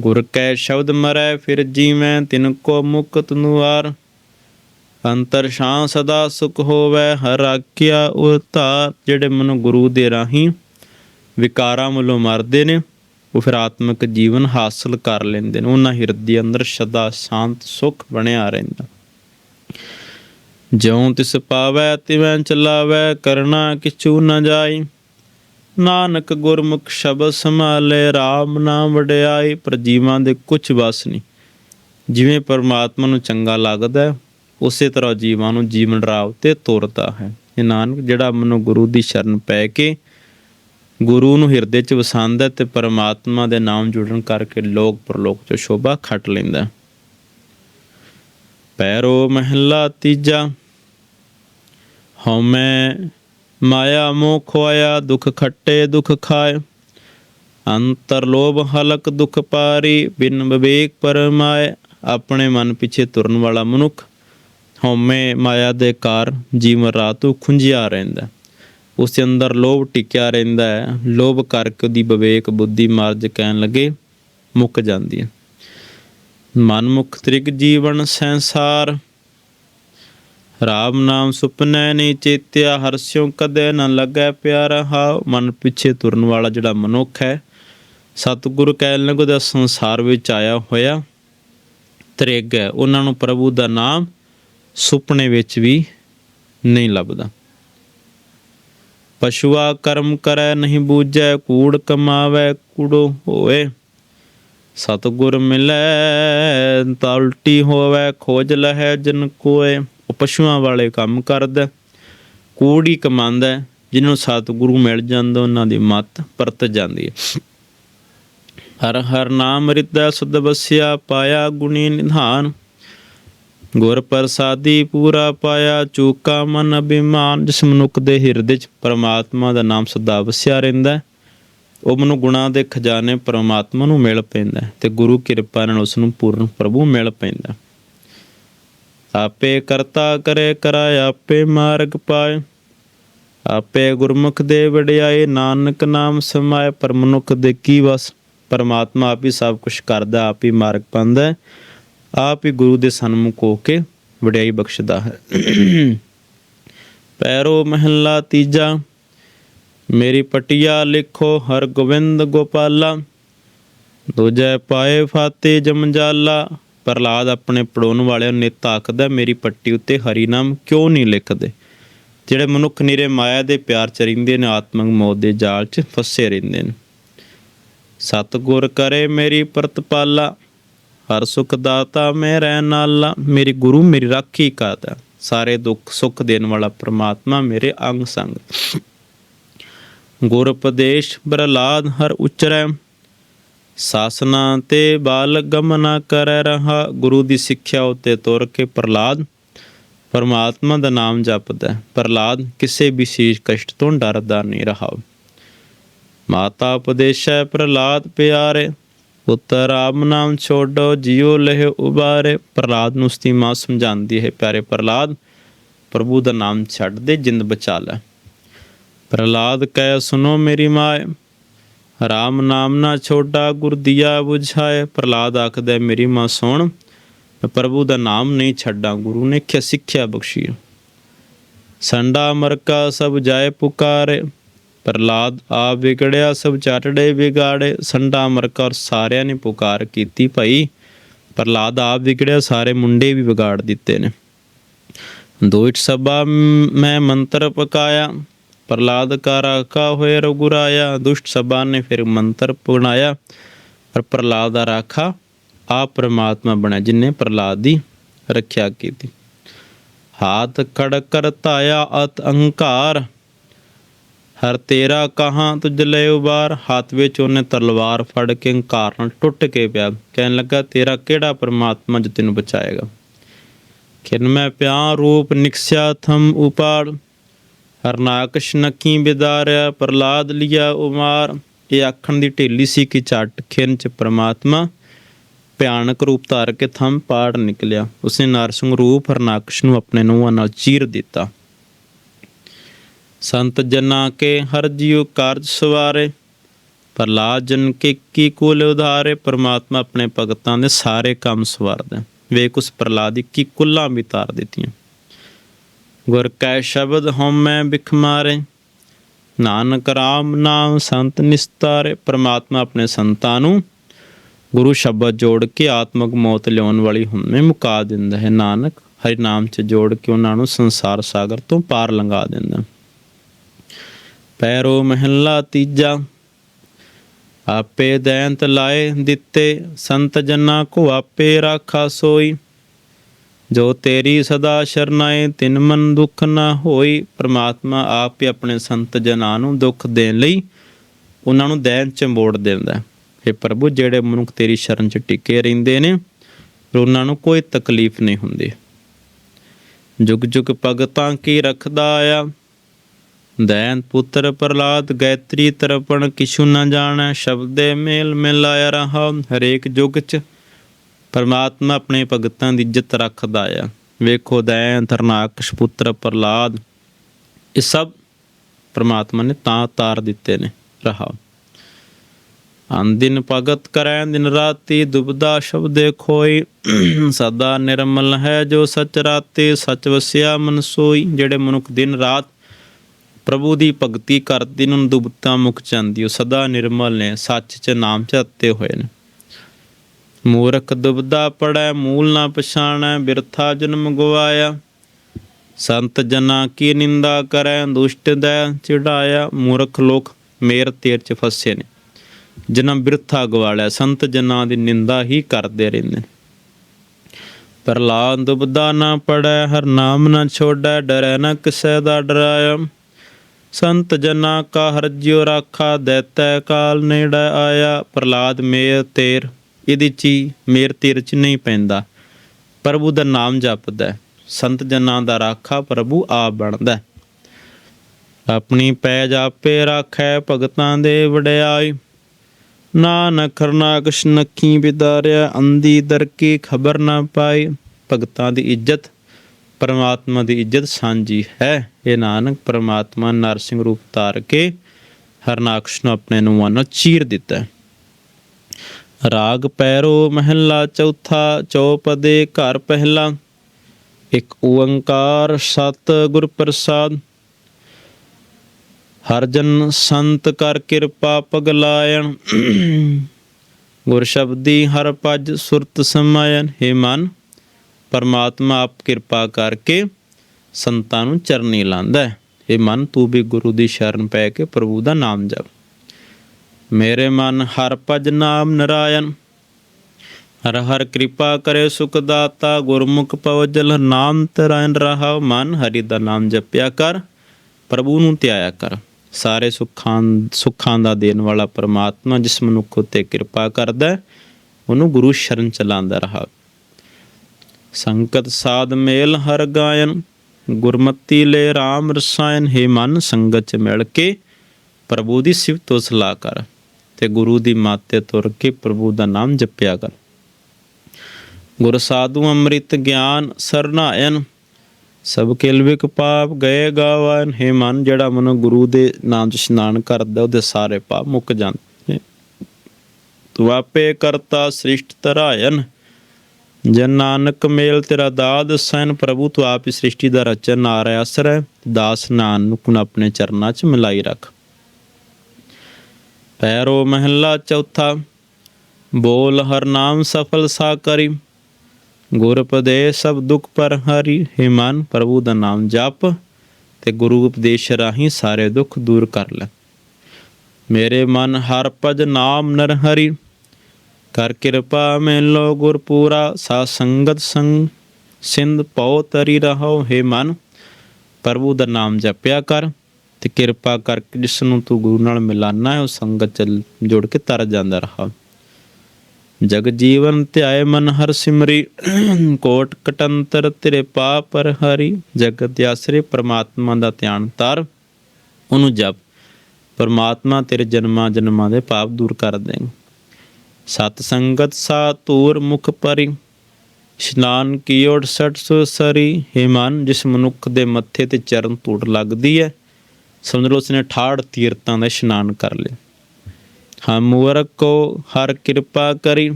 Speaker 1: ਗੁਰ ਕੈ ਸ਼ਬਦ ਮਰੈ, ਫਿਰ ਜੀਵੈ ਤਿਨ ਕੋ ਮੁਕਤ ਨੁਆਰ ਅੰਤਰ ਸ਼ਾਂ ਸਦਾ ਸੁਖ ਹੋਵੇ, ਹਰ ਆਖਿਆ ਉਤਾਰ ਜਿਹੜੇ ਮਨ ਗੁਰੂ ਦੇ ਰਾਹੀਂ ਵਿਕਾਰਾਂ ਵੱਲੋਂ ਮਰਦੇ ਨੇ, ਉਹ ਫਿਰ ਆਤਮਿਕ ਜੀਵਨ ਹਾਸਲ ਕਰ ਲੈਂਦੇ ਨੇ। ਉਹਨਾਂ ਹਿਰਦੇ ਅੰਦਰ ਸਦਾ ਸ਼ਾਂਤ, ਸੁਖ ਬਣਿਆ ਰਹਿੰਦਾ। ਜਿਉ ਤਿਸ ਪਾਵੈ, ਤਿਵੈ ਚਲਾਵੈ ਕਰਨਾ ਕਿਛੂ ਨ ਜਾਈ। ਨਾਨਕ ਗੁਰਮੁਖ ਸ਼ਬਦ ਸੰਭਾਲੇ RAM ਨਾਮ ਵਡਿਆਈ, ਪਰ ਜੀਵਾਂ ਦੇ ਕੁਛ ਵਸ ਨਹੀਂ। ਜਿਵੇਂ ਪਰਮਾਤਮਾ ਨੂੰ ਚੰਗਾ ਲੱਗਦਾ ਉਸੇ ਤਰ੍ਹਾਂ ਜੀਵਾਂ ਨੂੰ ਜੀਵਨ ਰਾਹ ਤੇ ਤੁਰਦਾ ਹੈ। ਇਹ ਨਾਨਕ, ਜਿਹੜਾ ਮਨੁ ਗੁਰੂ ਦੀ ਸ਼ਰਨ ਪੈ ਕੇ ਗੁਰੂ ਨੂੰ ਹਿਰਦੇ 'ਚ ਵਸਾਉਂਦਾ ਤੇ ਪਰਮਾਤਮਾ ਦੇ ਨਾਮ ਜੁੜਨ ਕਰਕੇ ਲੋਕ ਪਰਲੋਕ 'ਚ ਸ਼ੋਭਾ ਖੱਟ ਲੈਂਦਾ ਪੈਰੋ ਮਹਿਲਾ ਤੀਜਾ ਹਉਮੈ ਮਾਇਆ ਮੋਹ ਖੋਇਆ, ਦੁਖ ਖੱਟੇ ਦੁਖ ਖਾਏ। ਅੰਤਰ ਲੋਭ ਹਲਕ ਦੁਖ ਪਾਰੀ, ਬਿਨ ਵਿਵੇਕ ਪਰਮਾਏ, ਆਪਣੇ ਮਨ ਪਿੱਛੇ ਤੁਰਨ ਵਾਲਾ ਮਨੁੱਖ। ਹਉਮੈ ਮਾਇਆ ਦੇ ਕਾਰ ਜੀਵਨ ਰਾਤੂ ਖੁੰਝਿਆ ਰਹਿੰਦਾ ਹੈ। ਉਸ ਦੇ ਅੰਦਰ ਲੋਭ ਟਿਕਿਆ ਰਹਿੰਦਾ ਹੈ। ਲੋਭ ਕਰਕੇ ਉਹਦੀ ਵਿਵੇਕ ਬੁੱਧੀ ਮਾਰਜ ਕਹਿਣ ਲੱਗੇ ਮੁੱਕ ਜਾਂਦੀ ਹੈ। ਮਨ ਤ੍ਰਿਗ ਜੀਵਨ ਸੰਸਾਰ, ਰਾਮ ਨਾਮ ਸੁਪਨੈ ਨਹੀਂ ਚੇਤਿਆ ਹਰਸਿਓ ਕਦੇ ਨ ਲੱਗੈ ਪਿਆਰਾ ਹਾ ਮਨ ਪਿੱਛੇ ਤੁਰਨ ਵਾਲਾ ਜਿਹੜਾ ਮਨੁੱਖ ਹੈ, ਸਤਿਗੁਰੂ ਕਹਿਣ ਲੱਗੋ ਦਾ ਸੰਸਾਰ ਵਿੱਚ ਆਇਆ ਹੋਇਆ ਤ੍ਰਿਗ ਹੈ। ਉਹਨਾਂ ਨੂੰ ਪ੍ਰਭੂ ਦਾ ਨਾਮ ਸੁਪਨੇ ਵਿੱਚ ਵੀ ਨਹੀਂ ਲੱਭਦਾ। ਪਸ਼ੂਆ ਕਰਮ ਕਰੈ ਨਹੀਂ ਬੂਝੈ, ਕੂੜ ਕਮਾਵੈ ਕੂੜੋ ਹੋਏ। ਸਤਿਗੁਰ ਮਿਲੈ ਤਾਂ ਉਲਟੀ ਹੋਵੇ, ਖੋਜ ਲਹੈ ਜਨ ਕੋਏ। ਉਹ ਪਸ਼ੂਆਂ ਵਾਲੇ ਕੰਮ ਕਰਦਾ, ਕੂੜੀ ਕਮਾਉਂਦਾ ਜਿਹਨੂੰ ਸਤਿਗੁਰੂ ਮਿਲ ਜਾਂਦਾ, ਉਹਨਾਂ ਦੀ ਮਤ ਪਰਤ ਜਾਂਦੀ ਹੈ। ਹਰ ਹਰ ਨਾਮ ਰਿਦਾ ਸੁਧ ਬਸਿਆ ਪਾਇਆ ਗੁਣੀ ਨਿਧਾਨ। ਗੁਰ ਪ੍ਰਸਾਦੀ ਪੂਰਾ ਪਾਇਆ, ਚੂਕਾ ਮਨ ਅਭਿਮਾਨ, ਜਿਸ ਮਨੁੱਖ ਦੇ ਹਿਰਦੇ 'ਚ ਪਰਮਾਤਮਾ ਦਾ ਨਾਮ ਸਦਾ ਵਸਿਆ ਰਹਿੰਦਾ ਉਹ ਮਨੁ ਗੁਣਾ ਦੇ ਖਜ਼ਾਨੇ ਪਰਮਾਤਮਾ ਨੂੰ ਮਿਲ ਪੈਂਦਾ ਤੇ ਗੁਰੂ ਕਿਰਪਾ ਨਾਲ ਉਸ ਨੂੰ ਪੂਰਨ ਪ੍ਰਭੂ ਮਿਲ ਪੈਂਦਾ ਆਪੇ ਕਰਤਾ ਕਰੇ ਕਰਾਇ ਆਪੇ ਮਾਰਗ ਪਾਏ, ਆਪੇ ਗੁਰਮੁਖ ਦੇ ਵਡਿਆਏ, ਨਾਨਕ ਨਾਮ ਸਮਾਏ, ਪਰ ਮਨੁੱਖ ਦੇ ਕੀ ਵਸ, ਪਰਮਾਤਮਾ ਆਪ ਹੀ ਸਭ ਕੁਝ ਕਰਦਾ, ਆਪ ਹੀ ਮਾਰਗ ਪਾਉਂਦਾ ਆਪ ਹੀ ਗੁਰੂ ਦੇ ਸਨਮੁਖ ਹੋ ਕੇ ਵਡਿਆਈ ਬਖਸ਼ਦਾ ਹੈ। ਪੈਰੋ ਮਹੱਲਾ ਤੀਜਾ, ਮੇਰੀ ਪਟਿਆ ਲਿਖੋ ਹਰ ਗੋਬਿੰਦ ਗੋਪਾਲਾ। ਦੂਜੇ ਪਾਏ ਫਾਤੇ ਜਮਜਾਲਾ ਪ੍ਰਲਾਦ ਆਪਣੇ ਪੜੋਣ ਵਾਲਿਆਂ ਨੇ ਤਾਕਦਾ ਮੇਰੀ ਪੱਟੀ ਉੱਤੇ ਹਰੀ ਨਾਮ ਕਿਉਂ ਨਹੀਂ ਲਿਖਦੇ? ਜਿਹੜੇ ਮਨੁੱਖ ਨਿਰੇ ਮਾਇਆ ਦੇ ਪਿਆਰ ਚ ਰਹਿੰਦੇ ਨੇ, ਆਤਮਿਕ ਮੌਤ ਦੇ ਜਾਲ 'ਚ ਫਸੇ ਰਹਿੰਦੇ ਨੇ। ਸਤਿਗੁਰ ਕਰੇ ਮੇਰੀ ਪ੍ਰਤਪਾਲਾ। ਹਰ ਸੁਖ ਦਾਤਾ ਮੇਰੇ ਨਾਲਾ, ਮੇਰੀ ਗੁਰੂ ਮੇਰੀ ਰਾਖੀ ਕਰਦਾ ਸਾਰੇ ਦੁੱਖ ਸੁੱਖ ਦੇਣ ਵਾਲਾ ਪ੍ਰਮਾਤਮਾ ਮੇਰੇ ਅੰਗ ਸੰਗ। ਗੁਰ ਉਪਦੇਸ਼ ਪ੍ਰਹਲਾਦ ਹਰ ਉਚਰੈ। ਸਾਸਨਾ ਤੇ ਬਾਲ ਗਮਨਾ ਕਰ ਰਹਾ। ਗੁਰੂ ਦੀ ਸਿੱਖਿਆ ਉਤੇ ਤੁਰ ਕੇ ਪ੍ਰਹਲਾਦ। ਪਰਮਾਤਮਾ ਦਾ ਨਾਮ ਜਪਦਾ। ਹੈ। ਪ੍ਰਹਲਾਦ, ਕਿਸੇ ਵਿਸ਼ੇਸ਼ ਕਸ਼ਟ ਤੋਂ ਡਰਦਾ ਨਹੀਂ ਰਹਾ ਮਾਤਾ ਉਪਦੇਸ਼ੈ ਪ੍ਰਹਲਾਦ ਪਿਆਰੇ। ਪੁੱਤਰ ਰਾਮ ਨਾਮ ਛੋਡੋ, ਜਿਉ ਲਹਿ ਉਬਾਰੇ। ਪ੍ਰਹਲਾਦ ਨੂੰ ਉਸਦੀ ਮਾਂ ਸਮਝਾਉਂਦੀ ਹੈ, ਪਿਆਰੇ ਪ੍ਰਹਲਾਦ, ਪ੍ਰਭੂ ਦਾ ਨਾਮ ਛੱਡ ਦੇ, ਜਿੰਦ ਬਚਾ ਲੈ। ਪ੍ਰਹਲਾਦ ਕਹਿ ਸੁਨੋ ਮੇਰੀ ਮਾਏ ਰਾਮ ਨਾਮ ਨਾ ਛੋਡਾ, ਗੁਰ ਦੀਆ 부ਝਾਏ ਪ੍ਰਹਲਾਦ ਆਖਦਾ, ਮੇਰੀ ਮਾਂ ਸੁਣ, ਮੈਂ ਪ੍ਰਭੂ ਦਾ ਨਾਮ ਨਹੀਂ ਛੱਡਾਂ, ਗੁਰੂ ਨੇ ਕਿਹਾ ਸਿੱਖਿਆ ਬਖਸ਼ੀ ਸੰਡਾ ਮਰਕਾ ਸਭ ਜਾਏ ਪੁਕਾਰੇ। ਪ੍ਰਹਲਾਦ ਆਪ ਵਿਗੜਿਆ, ਸਭ ਚਾਟੜੇ ਵਿਗਾੜੇ, ਸੰਡਾ ਮਰਕਾ ਔਰ ਸਾਰਿਆਂ ਨੇ ਪੁਕਾਰ ਕੀਤੀ ਭਾਈ, ਪ੍ਰਹਲਾਦ ਆਪ ਵਿਗੜਿਆ, ਸਾਰੇ ਮੁੰਡੇ ਵੀ ਵਿਗਾੜ ਦਿੱਤੇ ਨੇ। ਦੋਇਟ ਸਭਾ ਮੈਂ ਮੰਤਰ ਪਕਾਇਆ, ਪ੍ਰਹਲਾਦ ਕਾ ਰਾਖਾ ਹੋਏ ਰਘੁਰਾਇਆ ਦੁਸ਼ਟ ਸਭਾ ਨੇ ਫਿਰ ਮੰਤਰ ਬਣਾਇਆ, ਪਰ ਪ੍ਰਹਲਾਦ ਦਾ ਰਾਖਾ ਆਪ ਪ੍ਰਮਾਤਮਾ ਬਣਿਆ, ਜਿਨੇ ਪ੍ਰਹਲਾਦ ਦੀ ਰੱਖਿਆ ਕੀਤੀ। ਹਾਥ ਖੜ ਕਰ ਧਾਇਆ, ਅਤ ਅਹੰਕਾਰ ਹਰ ਤੇਰਾ ਕਹਾਂ ਤੁਝ ਲੈ ਉਬਾਰ ਹੱਥ ਵਿੱਚ ਉਹਨੇ ਤਲਵਾਰ ਫੜ ਕੇ ਹੰਕਾਰ ਨਾਲ ਟੁੱਟ ਕੇ ਪਿਆ। ਕਹਿਣ ਲੱਗਾ, ਤੇਰਾ ਕਿਹੜਾ ਪਰਮਾਤਮਾ ਜੋ ਤੈਨੂੰ ਬਚਾਏਗਾ? ਖਿਨ ਮੈਂ ਪਿਆ, ਰੂਪ ਨਿਕਸਿਆ, ਥਮ ਉਪਾੜ। ਹਰਨਾਕਸ਼ ਨਕੀ ਬਿਦਾਰਿਆ, ਪ੍ਰਲਾਦ ਲਿਆ ਉਮਾਰ। ਇਹ ਆਖਣ ਦੀ ਢੇਲੀ ਸੀ ਕਿ ਝੱਟ ਖਿਨ ਚ ਪ੍ਰਮਾਤਮਾ ਭਿਆਨਕ ਰੂਪ ਧਾਰ ਕੇ ਥੰਮ ਪਾੜ ਨਿਕਲਿਆ। ਉਸਨੇ ਨਰਸਿੰਘ ਰੂਪ ਹਰਨਾਕਸ਼ ਨੂੰ ਆਪਣੇ ਨੂੰਹਾਂ ਨਾਲ ਚੀਰ ਦਿੱਤਾ। ਸੰਤ ਜਨਾ ਕੇ ਹਰ ਜੀਉ ਕਾਰਜ ਸਵਾਰੇ ਪ੍ਰਲਾਦ ਜਨ ਕੇ ਕੀ ਕੁਲ ਉਧਾਰੇ, ਪਰਮਾਤਮਾ ਆਪਣੇ ਭਗਤਾਂ ਦੇ ਸਾਰੇ ਕੰਮ ਸਵਾਰਦਾ। ਹੈ। ਵੇਖ ਉਸ ਪ੍ਰਲਾਦ ਦੀ ਕੀ ਕੁੱਲਾਂ ਵੀ ਤਾਰ ਦਿੱਤੀਆਂ। ਗੁਰ ਕੈ ਸ਼ਬਦ ਹਉਮੈ ਬਿਖ ਮਾਰੇ, ਨਾਨਕ ਰਾਮ ਨਾਮ ਸੰਤ ਨਿਸਤਾਰੇ, ਪਰਮਾਤਮਾ ਆਪਣੇ ਸੰਤਾਂ ਨੂੰ ਗੁਰੂ ਸ਼ਬਦ ਜੋੜ ਕੇ ਆਤਮਕ ਮੌਤ ਲਿਆਉਣ ਵਾਲੀ ਹਉਮੈ ਮੁਕਾ ਦਿੰਦਾ ਹੈ। ਨਾਨਕ ਹਰੀ ਨਾਮ ਚ ਜੋੜ ਕੇ ਉਹਨਾਂ ਨੂੰ ਸੰਸਾਰ ਸਾਗਰ ਤੋਂ ਪਾਰ ਲੰਘਾ ਦਿੰਦਾ। ਪੈਰੋ ਮਹਿਲਾ ਤੀਜਾ, ਆਪੇ ਦੈਂਤ ਲਾਏ ਦਿੱਤੇ ਸੰਤ ਜਨਾਂ ਕੋ ਆਪੇ ਰਾਖਾ ਸੋਈ। ਜੋ ਤੇਰੀ ਸਦਾ ਸ਼ਰਨਾਏ, ਤਿਨ ਮਨ ਦੁੱਖ ਨਾ ਹੋਈ। ਪ੍ਰਮਾਤਮਾ ਆਪ ਹੀ ਆਪਣੇ ਸੰਤ ਜਨਾਂ ਨੂੰ ਦੁੱਖ ਦੇਣ ਲਈ ਉਹਨਾਂ ਨੂੰ ਦੈਨ ਚ ਮੋੜ ਦਿੰਦਾ। ਹੈ ਇਹ ਪ੍ਰਭੂ, ਜਿਹੜੇ ਮਨੁੱਖ ਤੇਰੀ ਸ਼ਰਨ ਚ ਟਿਕੇ ਰਹਿੰਦੇ ਨੇ, ਉਹਨਾਂ ਨੂੰ ਕੋਈ ਤਕਲੀਫ ਨਹੀਂ ਹੁੰਦੀ। ਜੁਗ ਜੁਗ ਭਗਤਾਂ ਕੀ ਰੱਖਦਾ ਆ ਦੈਨ ਪੁੱਤਰ ਪ੍ਰਲਾਦ ਗਾਇਤਰੀ ਤਰਪਣ ਕਿਛੂ ਨਾ ਜਾਣੈ, ਸ਼ਬਦੇ ਮੇਲ ਮਿਲਾਇਆ ਰਹਾ, ਹਰੇਕ ਯੁਗ ਚ ਪਰਮਾਤਮਾ ਆਪਣੇ ਭਗਤਾਂ ਦੀ ਇੱਜ਼ਤ ਰੱਖਦਾ ਆ। ਵੇਖੋ ਦੈਨ ਤਰਨਾਕਸ਼ ਪੁੱਤਰ ਪ੍ਰਲਾਦ ਇਹ ਸਭ ਪਰਮਾਤਮਾ ਨੇ ਤਾਂ ਤਾਰ ਦਿੱਤੇ ਨੇ, ਰਹਾ। ਅੰਦਿਨ ਭਗਤ ਕਰੈ, ਦਿਨ ਰਾਤੀ ਦੁਬਦਾ ਸ਼ਬਦੇ ਖੋਈ, ਸਦਾ ਨਿਰਮਲ ਹੈ ਜੋ ਸਚ ਰਾਤੇ, ਸਚ ਵਸਿਆ ਮਨ ਸੋਈ, ਜਿਹੜੇ ਮਨੁੱਖ ਦਿਨ ਰਾਤ ਪ੍ਰਭੂ ਦੀ ਭਗਤੀ ਕਰਦੇ ਨੂੰ ਦੁਬਤਾ ਮੁਕ ਜਾਂਦੀ, ਉਹ ਸਦਾ ਨਿਰਮਲ ਨੇ, ਸੱਚ ਚ ਨਾਮ ਚ ਹੋਏ ਨੇ। ਮੂਰਖ ਦੁਬਦਾ ਪੜੈ, ਮੂਲ ਨਾ ਪਛਾਣੈ, ਬਿਰਥਾ ਜਨਮ ਗਵਾਇਆ। ਸੰਤ ਜਨਾ ਕੀ ਨਿੰਦਾ ਕਰੈ, ਦੁਸ਼ਟ ਦੈ ਚਿੜਾਇਆ। ਮੂਰਖ ਲੋਕ ਮੇਰ ਤੇਰ ਚ ਫਸੇ ਨੇ। ਜਨਮ ਬਿਰਥਾ ਗਵਾਲਿਆ ਸੰਤ ਜਨਾਂ ਦੀ ਨਿੰਦਾ ਹੀ ਕਰਦੇ ਰਹਿੰਦੇ ਨੇ। ਪ੍ਰਲਾਦ ਦੁਬਦਾ ਨਾ ਪੜੈ, ਹਰ ਨਾਮ ਨਾ ਛੋੜੈ, ਡਰੈ ਨਾ ਕਿਸੈ ਦਾ ਡਰਾਇਆ। ਸੰਤ ਜਨਾ ਕਾ ਹਰਜਿਓ ਰਾਖਾ ਦੇਤੈ ਕਾਲ ਨੇੜੇ ਆਇਆ ਪ੍ਰਲਾਦ ਮੇਰ ਤੇਰ, ਇਹਦੇ ਚ ਮੇਰ ਤੇਰ ਚ ਨਹੀਂ ਪੈਂਦਾ। ਪ੍ਰਭੂ ਦਾ ਨਾਮ ਜਪਦਾ, ਸੰਤ ਜਨਾਂ ਦਾ ਰਾਖਾ ਪ੍ਰਭੂ ਆਪ ਬਣਦਾ। ਹੈ। ਆਪਣੀ ਪੈਜ ਆਪੇ ਰਾਖੈ, ਭਗਤਾਂ ਦੇ ਵਡਿਆਈ। ਨਾਨਕ ਖਰਨਾਕਸ਼ ਨੱਖੀ ਬਿਦਾਰਿਆ ਅੰਦੀ ਦਰ ਕੀ ਖਬਰ ਨਾ ਪਾਈ। ਭਗਤਾਂ ਦੀ ਇੱਜ਼ਤ, ਪਰਮਾਤਮਾ ਦੀ ਇੱਜ਼ਤ ਸਾਂਝੀ ਹੈ। ਇਹ ਨਾਨਕ, ਪਰਮਾਤਮਾ ਨਰਸਿੰਘ ਰੂਪ ਧਾਰ ਕੇ ਹਰਨਾਕਸ਼ ਨੂੰ ਆਪਣੇ ਨੂੰ ਨਾਲ ਚੀਰ ਦਿੱਤਾ। ਰਾਗ ਪੈਰੋ ਮਹਿਲਾ ਚੌਥਾ, ਚੌਪਦੇ ਘਰ ਪਹਿਲਾ। ਇੱਕ ਓੰਕਾਰ ਸਤ ਗੁਰ ਪ੍ਰਸਾਦ। ਹਰ ਜਨ ਸੰਤ ਕਰ ਕਿਰਪਾ ਪਗਲਾਇਣ ਗੁਰ ਸ਼ਬਦੀ ਹਰ ਪਜ ਸੁਰਤ ਸਮਾਇਨ ਹੇ ਮਨ, ਪਰਮਾਤਮਾ ਆਪ ਕਿਰਪਾ ਕਰਕੇ ਸੰਤਾਂ ਨੂੰ ਚਰਨੀ ਲਾਂਦਾ ਹੈ। ਇਹ ਮਨ ਤੂੰ ਵੀ ਗੁਰੂ ਦੀ ਸ਼ਰਨ ਪੈ ਕੇ ਪ੍ਰਭੂ ਦਾ ਨਾਮ ਜਪ। ਮੇਰੇ ਮਨ ਹਰ ਭਜ ਨਾਮ ਨਰਾਇਣ। ਹਰ ਹਰ ਕਿਰਪਾ ਕਰੇ ਸੁਖ ਦਾਤਾ ਗੁਰਮੁਖ ਪਵਜਲ ਨਾਮ ਤਰਾਇਣ ਰਹਾ। ਮਨ ਹਰੀ ਦਾ ਨਾਮ ਜਪਿਆ ਕਰ ਪ੍ਰਭੂ ਨੂੰ ਧਿਆਇਆ ਕਰ। ਸਾਰੇ ਸੁੱਖਾਂ ਸੁੱਖਾਂ ਦਾ ਦੇਣ ਵਾਲਾ ਪਰਮਾਤਮਾ ਜਿਸ ਮਨੁੱਖ ਉਤੇ ਕਿਰਪਾ ਕਰਦਾ ਹੈ, ਉਹਨੂੰ ਗੁਰੂ ਸ਼ਰਨ ਚਲਾਉਂਦਾ ਰਹਾ। ਸੰਕਟ ਸਾਧ ਮੇਲ ਹਰ ਗਾਇਨ। ਗੁਰਮਤੀ ਲੈ RAM ਰਸਾਇਨ ਹੈ ਮਨ ਸੰਗਤ ਚ ਮਿਲ ਕੇ, ਪ੍ਰਭੂ ਦੀ ਸਿਫਤ ਸਲਾਹ ਕਰ ਤੇ ਗੁਰੂ ਦੀ ਮਾਤੇ ਤੁਰ ਕੇ ਪ੍ਰਭੂ ਦਾ ਨਾਮ ਜਪਿਆ ਕਰ। ਗੁਰ ਸਾਧੂ ਅੰਮ੍ਰਿਤ ਗਿਆਨ ਸਰਨਾਇਨ ਸਭ ਕਿਲਵਿਕ ਪਾਪ ਗਏ ਗਾਵਨ ਹੈ ਮਨ, ਜਿਹੜਾ ਮਨ ਗੁਰੂ ਦੇ ਨਾਮ ਚ ਇਸ਼ਨਾਨ ਕਰਦਾ, ਉਹਦੇ ਸਾਰੇ ਪਾਪ ਮੁੱਕ ਜਾਂਦੇ ਨੇ। ਕਰਤਾ ਸ੍ਰਿਸ਼ਟ ਤਰਾਇਨ ਜਨ ਨਾਨਕ, ਮੇਲ ਤੇਰਾ ਦਾਦ ਸੈਨ ਪ੍ਰਭੂ ਤੂੰ ਆਪ ਹੀ ਸ੍ਰਿਸ਼ਟੀ ਦਾ ਰਚਨ ਆ ਰਿਹਾ ਅਸਰ ਹੈ। ਦਾਸ ਨਾਨਕ ਨੂੰ ਆਪਣੇ ਚਰਨਾਂ 'ਚ ਮਿਲਾਈ ਰੱਖ। ਪੈਰੋ ਮਹੱਲਾ ਚੌਥਾ, ਬੋਲ ਹਰ ਨਾਮ ਸਫਲ ਸਾ ਕਰੀ। ਗੁਰ ਉਪਦੇਸ਼ ਸਭ ਦੁਖ ਪਰ ਹਰੀ। ਹੈ ਮਨ, ਪ੍ਰਭੂ ਦਾ ਨਾਮ ਜਪ ਤੇ ਗੁਰੂ ਉਪਦੇਸ਼ ਰਾਹੀਂ ਸਾਰੇ ਦੁੱਖ ਦੂਰ ਕਰ ਲੈ। ਮੇਰੇ ਮਨ ਹਰ ਭਜ ਨਾਮ ਨਰ ਹਰੀ ਕਰ ਕਿਰਪਾ ਮਿਲੋ ਗੁਰ ਪੂਰਾ ਸਾ ਸੰਗਤ ਸੰਗ, ਸਿੰਧ ਪਉ ਤਰੀ ਰਹੋ ਹੈ ਮਨ। ਪ੍ਰਭੂ ਦਾ ਨਾਮ ਜਪਿਆ ਕਰ ਤੇ ਕਿਰਪਾ ਕਰਕੇ ਜਿਸ ਨੂੰ ਤੂੰ ਗੁਰੂ ਨਾਲ ਮਿਲਾਨਾ ਹੈ, ਉਹ ਸੰਗਤ ਚ ਜੁੜ ਕੇ ਤਰ ਜਾਂਦਾ ਰਹਾ। ਜਗ ਜੀਵਨ ਧਿਆਏ ਮਨ ਹਰ ਸਿਮਰੀ, ਕੋਟ ਕਟੰਤਰ ਤੇਰੇ ਪਾਪ ਪਰ ਹਰੀ। ਜਗਤ ਦੇ ਆਸਰੇ ਪ੍ਰਮਾਤਮਾ ਦਾ ਧਿਆਨ ਧਰ, ਉਹਨੂੰ ਜਪ। ਪਰਮਾਤਮਾ ਤੇਰੇ ਜਨਮਾਂ ਜਨਮਾਂ ਦੇ ਪਾਪ ਦੂਰ ਕਰ ਦੇਂਗੇ ਸਤ ਸੰਗਤ ਸਾ ਤੂਰ ਮੁਖ ਪਰੀ, ਇਸ਼ਨਾਨ ਕੀਓ ਸਟ ਸਰੀ, ਹੇ ਮਨ ਜਿਸ ਮਨੁੱਖ ਦੇ ਮੱਥੇ ਤੇ ਚਰਨ ਧੂੜ ਲੱਗਦੀ ਹੈ ਸਮਝ ਲਓ ਉਸਨੇ 68 ਤੀਰਤਾਂ ਦਾ ਇਸ਼ਨਾਨ ਕਰ ਲਿਆ। ਹਮ ਮੂਰਖ ਕੋ ਹਰ ਕਿਰਪਾ ਕਰੀ,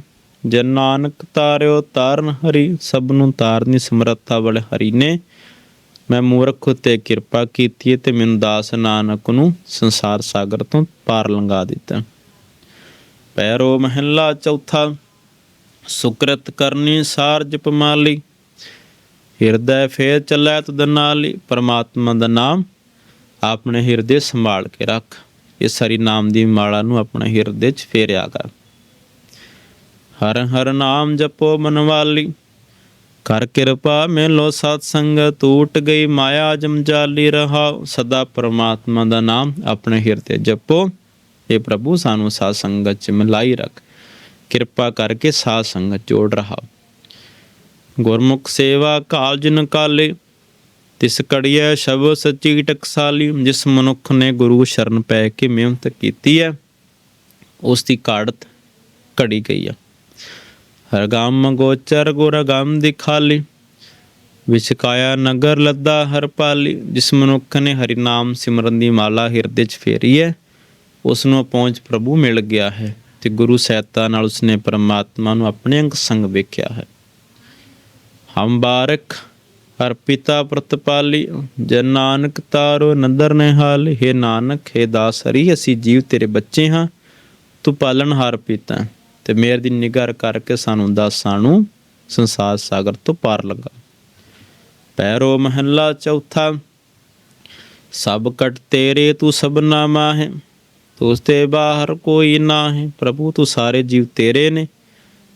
Speaker 1: ਜਨ ਨਾਨਕ ਤਾਰਿਓ ਤਾਰਨ ਹਰੀ, ਸਭ ਨੂੰ ਤਾਰਨੀ ਸਮਰੱਥਾ ਵਾਲੇ ਹਰੀ ਨੇ। ਮੈਂ ਮੂਰਖ ਉਤੇ ਕਿਰਪਾ ਕੀਤੀ ਤੇ ਮੈਨੂੰ ਦਾਸ ਨਾਨਕ ਨੂੰ ਸੰਸਾਰ ਸਾਗਰ ਤੋਂ ਪਾਰ ਲੰਘਾ ਦਿੱਤਾ। ਪੈਰੋ ਮਹਿਲਾ ਚੌਥਾ, ਸੁਕਰਤ ਕਰਨੀ ਸਾਰ ਜਪ ਮਾਲੀ। ਹਿਰਦੈ ਫੇਰ ਚੱਲੈ ਤੁਧ ਪਰਮਾਤਮਾ ਦਾ ਨਾਮ ਆਪਣੇ ਹਿਰਦੇ ਸੰਭਾਲ ਕੇ ਰੱਖ। ਇਸ ਹਰੀ ਨਾਮ ਦੀ ਮਾਲਾ ਨੂੰ ਆਪਣੇ ਹਿਰਦੇ 'ਚ ਫੇਰਿਆ ਕਰ। ਹਰ ਹਰ ਨਾਮ ਜਪੋ ਮਨ ਵਾਲੀ ਕਰ ਕਿਰਪਾ ਮਿਲੋ ਸਤ ਸੰਗ ਟੂਟ ਗਈ ਮਾਇਆ ਜਮਜਾਲੀ ਰਹਾ ਸਦਾ ਪਰਮਾਤਮਾ ਦਾ ਨਾਮ ਆਪਣੇ ਹਿਰਦੇ ਜਪੋ। ਇਹ ਪ੍ਰਭੂ ਸਾਨੂੰ ਸਾਧ ਸੰਗਤ ਚ ਮਿਲਾਈ ਰੱਖ ਕਿਰਪਾ ਕਰਕੇ ਸਾਧ ਸੰਗਤ ਜੋੜ ਰਹਾ ਗੁਰਮੁਖ ਸੇਵਾ ਕਾਲ ਜਿਨ ਕਾਲੇ ਤਿਸ ਕੜੀਐ ਸ਼ਬਦ ਸੱਚੀ ਟਕਸਾਲੀ ਜਿਸ ਮਨੁੱਖ ਨੇ ਗੁਰੂ ਸ਼ਰਨ ਪੈ ਕੇ ਮਿਹਨਤ ਕੀਤੀ ਹੈ ਉਸ ਦੀ ਕਾੜਤ ਘੜੀ ਗਈ ਹੈ ਹਰਗਾਮ ਗੋਚਰ ਗੁਰ ਗਾਮ ਦੀ ਖਾਲੀ ਨਗਰ ਲੱਦਾ ਹਰਪਾਲੀ ਜਿਸ ਮਨੁੱਖ ਨੇ ਹਰੀ ਨਾਮ ਸਿਮਰਨ ਦੀ ਮਾਲਾ ਹਿਰਦੇ 'ਚ ਫੇਰੀ ਹੈ ਉਸ ਨੂੰ ਪਹੁੰਚ ਪ੍ਰਭੂ ਮਿਲ ਗਿਆ ਹੈ ਤੇ ਗੁਰੂ ਸਹਿਤਾ ਨਾਲ ਉਸਨੇ ਪਰਮਾਤਮਾ ਨੂੰ ਆਪਣੇ ਅੰਗ ਸੰਗ ਵੇਖਿਆ ਹੈ। ਹਮ ਬਾਰਕ ਹਰ ਪਿਤਾ ਪ੍ਰਤਪਾਲੀ ਜਨ ਨਾਨਕ ਤਾਰੋ ਨਦਰ ਨਿਹਾਲ, ਹੈ ਨਾਨਕ, ਹੈ ਦਾਸ ਹਰੀ, ਅਸੀਂ ਜੀਵ ਤੇਰੇ ਬੱਚੇ ਹਾਂ, ਤੂੰ ਪਾਲਣ ਹਾਰ ਪਿਤਾ ਤੇ ਮੇਰ ਦੀ ਨਿਗਰ ਕਰਕੇ ਸਾਨੂੰ ਦਾਸਾਂ ਨੂੰ ਸੰਸਾਰ ਸਾਗਰ ਤੋਂ ਪਾਰ ਲਗਾ। ਪੈਰੋ ਮਹੱਲਾ ਚੌਥਾ, ਸਭ ਕਟ ਤੇਰੇ ਤੂੰ ਸਭਨਾ ਮਾਹੇ। ਤੂੰ ਤੇ ਬਾਹਰ ਕੋਈ ਨਾ ਹੈ ਪ੍ਰਭੂ, ਤੂੰ ਸਾਰੇ ਜੀਵ ਤੇਰੇ ਨੇ।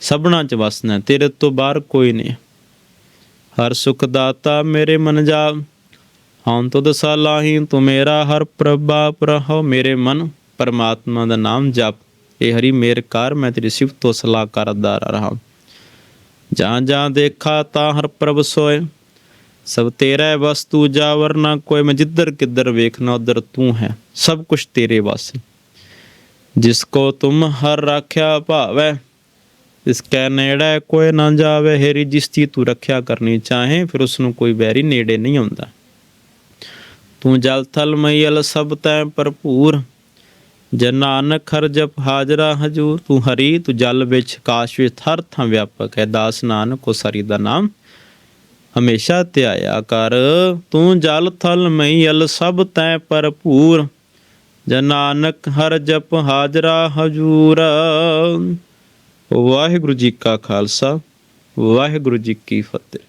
Speaker 1: ਸਭਨਾ ਚ ਵਸਣਾ ਤੇਰੇ ਤੋਂ ਬਾਹਰ ਕੋਈ ਨਹੀਂ। ਹਰ ਸੁਖ ਦਾਤਾ ਮੇਰੇ ਮਨ ਜਾ ਹਾਂ ਤੁਧ ਸਲਾਹੀ, ਤੂੰ ਮੇਰਾ ਹਰ ਪ੍ਰਭਾਪ ਰਹੋ ਮੇਰੇ ਮਨ ਪਰਮਾਤਮਾ ਦਾ ਨਾਮ ਜਪ। ਇਹ ਹਰੀ, ਮੇਰ ਕਰ, ਮੈਂ ਤੇਰੀ ਸਿਫਤ ਤੋਂ ਸਲਾਹ ਕਰਦਾ ਰਹਾ ਜਾਂ ਜਾਂ ਦੇਖਾ ਤਾਂ ਹਰ ਪ੍ਰਭ ਸੋਏ। ਸਭ ਤੇਰਾ ਹੈ ਤੂੰ ਜਾਵਰ ਨਾ ਕੋਈ, ਮੈਂ ਜਿੱਧਰ ਕਿੱਧਰ ਵੇਖਣਾ, ਉਧਰ ਤੂੰ ਹੈ। ਸਭ ਕੁਝ ਤੇਰੇ ਵਾਸ ਜਿਸ ਕੋ ਤੁਮ ਹਰ ਰਾਖਿਆ ਭਾਵੈ, ਇਸ ਕੈ ਨੇੜੇ ਕੋਈ ਨਾ ਜਾਵੇ, ਹੇਰੀ ਜਿਸ ਦੀ ਤੂੰ ਰੱਖਿਆ ਕਰਨੀ ਚਾਹੇ, ਫਿਰ ਉਸ ਨੂੰ ਕੋਈ ਵੈਰੀ ਨੇੜੇ ਨਹੀਂ ਆਉਂਦਾ। ਤੂੰ ਜਲ ਥਲ ਮਈਲ ਸਭ ਤੈ ਭਰਪੂਰ ਜਨ ਨਾਨਕ ਹਰ ਜਪ ਹਾਜ਼ਰਾ ਹਜੂਰ, ਤੂੰ ਹਰੀ, ਤੂੰ ਜਲ ਵਿੱਚ ਕਾਸ਼ ਵਿੱਚ ਹਰ ਥਾਂ ਵਿਆਪਕ ਹੈ, ਦਾਸ ਨਾਨਕ ਕੋ ਸਰੀ ਦਾ ਨਾਮ ਹਮੇਸ਼ਾ ਧਿਆਇਆ ਕਰ। ਤੂੰ ਜਲ ਥਲ ਮਈਲ ਸਭ ਤੈ ਭਰਪੂਰ ਜਨ ਨਾਨਕ ਹਰ ਜਪ ਹਾਜ਼ਰਾ ਹਜੂਰ। ਵਾਹਿਗੁਰੂ ਜੀ ਕਾ ਖਾਲਸਾ ਵਾਹਿਗੁਰੂ ਜੀ ਕੀ ਫਤਿਹ।